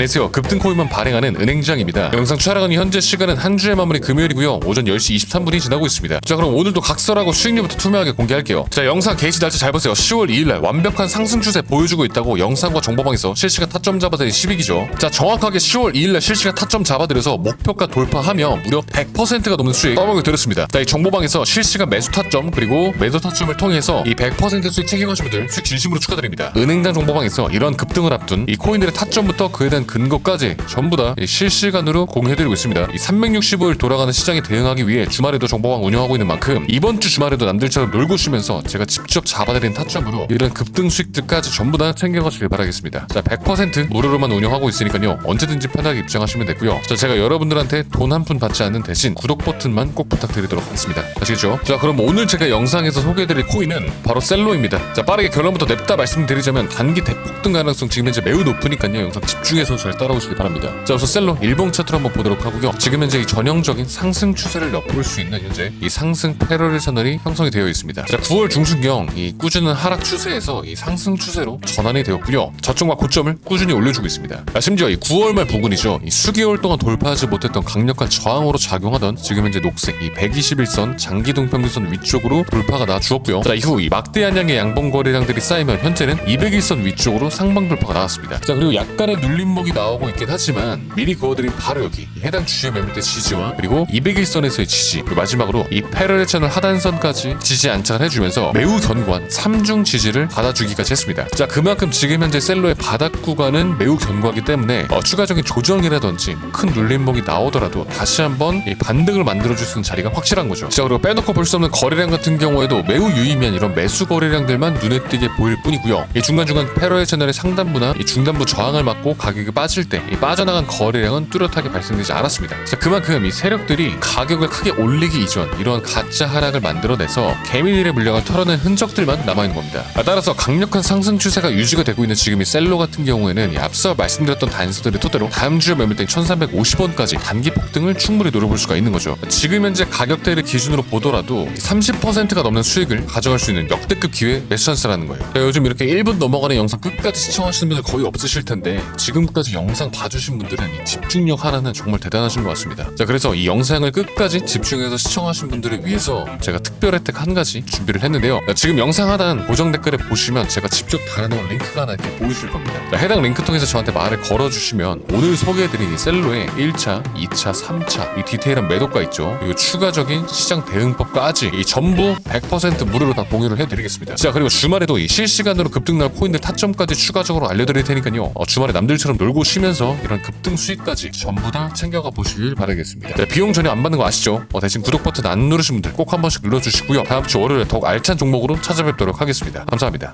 안녕하세요. 급등 코인만 발행하는 은행장입니다. 영상 촬영하는 현재 시간은 한 주의 마무리 금요일이고요. 오전 10시 23분이 지나고 있습니다. 자 그럼 오늘도 각설하고 수익률부터 투명하게 공개할게요. 자 영상 게시 날짜 잘 보세요. 10월 2일날 완벽한 상승 추세 보여주고 있다고 영상과 정보방에서 실시간 타점 잡아드린 12기죠. 자 정확하게 10월 2일날 실시간 타점 잡아드려서 목표가 돌파하며 무려 100%가 넘는 수익 떠먹여 드렸습니다. 자 이 정보방에서 실시간 매수 타점 그리고 매도 타점을 통해서 이 100% 수익 책임하신 분들 수익 진심으로 축하드립니다. 은행장 정보방에서 이런 급등을 앞둔 이 코인들의 타점부터 그에 대한 근거까지 전부 다이 실시간으로 공유해드리고 있습니다. 이 365일 돌아가는 시장에 대응하기 위해 주말에도 정보방 운영하고 있는 만큼 이번 주 주말에도 남들처럼 놀고 쉬면서 제가 직접 잡아드린 타점으로 이런 급등 수익들까지 전부 다 챙겨가시길 바라겠습니다. 자, 100% 무료로만 운영하고 있으니까요. 언제든지 편하게 입장하시면 되고요. 자, 제가 여러분들한테 돈 한 푼 받지 않는 대신 구독 버튼만 꼭 부탁드리도록 하겠습니다. 아시겠죠? 자, 그럼 오늘 제가 영상에서 소개해드릴 코인은 바로 셀로입니다. 자, 빠르게 결론부터 냅다 말씀드리자면 단기 대폭등 가능성 지금 현재 매우 높으니까요. 영상 집중해서 잘 따라오시기 바랍니다. 자, 우선 셀로 일봉 차트로 한번 보도록 하고요. 지금 현재 이 전형적인 상승 추세를 엿볼 수 있는 현재 이 상승 패러렐 채널이 형성이 되어 있습니다. 자, 9월 중순경 이 꾸준한 하락 추세에서 이 상승 추세로 전환이 되었고요. 저점과 고점을 꾸준히 올려주고 있습니다. 아, 심지어 이 9월 말 부근이죠. 이 수개월 동안 돌파하지 못했던 강력한 저항으로 작용하던 지금 현재 녹색 이 121선 장기 동평균선 위쪽으로 돌파가 나 주었고요. 자, 이후 이 막대한 양의 양봉 거래량들이 쌓이면 현재는 201선 위쪽으로 상방 돌파가 나왔습니다. 자, 그리고 약간의 눌림 목이 나오고 있긴 하지만 미리 그어드린 바로 여기 이 해당 주요 매물대 지지와 그리고 201선에서의 지지 그리고 마지막으로 이 패러렐 채널 하단선까지 지지 안착을 해주면서 매우 견고한 3중 지지를 받아주기까지 했습니다. 자 그만큼 지금 현재 셀로의 바닥 구간은 매우 견고하기 때문에 어, 추가적인 조정이라든지 큰 눌림목이 나오더라도 다시 한번 이 반등을 만들어줄 수 있는 자리가 확실한 거죠. 자 그리고 빼놓고 볼 수 없는 거래량 같은 경우에도 매우 유의미한 이런 매수 거래량들만 눈에 띄게 보일 뿐이고요. 이 중간중간 패러렐 채널의 상단부나 이 중단부 저항을 맞고 가격이 빠질 때이 빠져나간 거래량은 뚜렷하게 발생되지 않았습니다. 자 그만큼 이 세력들이 가격을 크게 올리기 이전 이러한 가짜 하락을 만들어내서 개미들의 물량을 털어낸 흔적들만 남아있는 겁니다. 아, 따라서 강력한 상승 추세가 유지가 되고 있는 지금 이 셀로 같은 경우에는 이 앞서 말씀드렸던 단서들의 토대로 다음 주에 매물대 1350원까지 단기 폭등을 충분히 노려볼 수가 있는 거죠. 지금 현재 가격대를 기준으로 보더라도 30%가 넘는 수익을 가져갈 수 있는 역대급 기회 매수 찬스라는 거예요. 자, 요즘 이렇게 1분 넘어가는 영상 끝까지 시청하시는 분들 거의 없으실 텐데 지금까지 영상 봐주신 분들은 이 집중력 하나는 정말 대단하신 것 같습니다. 자 그래서 이 영상을 끝까지 집중해서 시청하신 분들을 위해서 제가 특별 혜택 한 가지 준비를 했는데요. 자, 지금 영상 하단 고정 댓글에 보시면 제가 직접 달아놓은 링크가 하나 이렇게 보이실 겁니다. 자, 해당 링크 통해서 저한테 말을 걸어주시면 오늘 소개해드린 이 셀로의 1차, 2차, 3차 이 디테일한 매도가 있죠. 그리고 추가적인 시장 대응법까지 이 전부 100% 무료로 다 공유를 해드리겠습니다. 자 그리고 주말에도 이 실시간으로 급등 날 코인들 타점까지 추가적으로 알려드릴 테니까요. 어, 주말에 남들처럼 놀고 쉬면서 이런 급등 수익까지 전부 다 챙겨가 보시길 바라겠습니다. 자, 비용 전혀 안 받는 거 아시죠? 어, 대신 구독 버튼 안 누르신 분들 꼭 한 번씩 눌러주시고요. 다음 주 월요일에 더욱 알찬 종목으로 찾아뵙도록 하겠습니다. 감사합니다.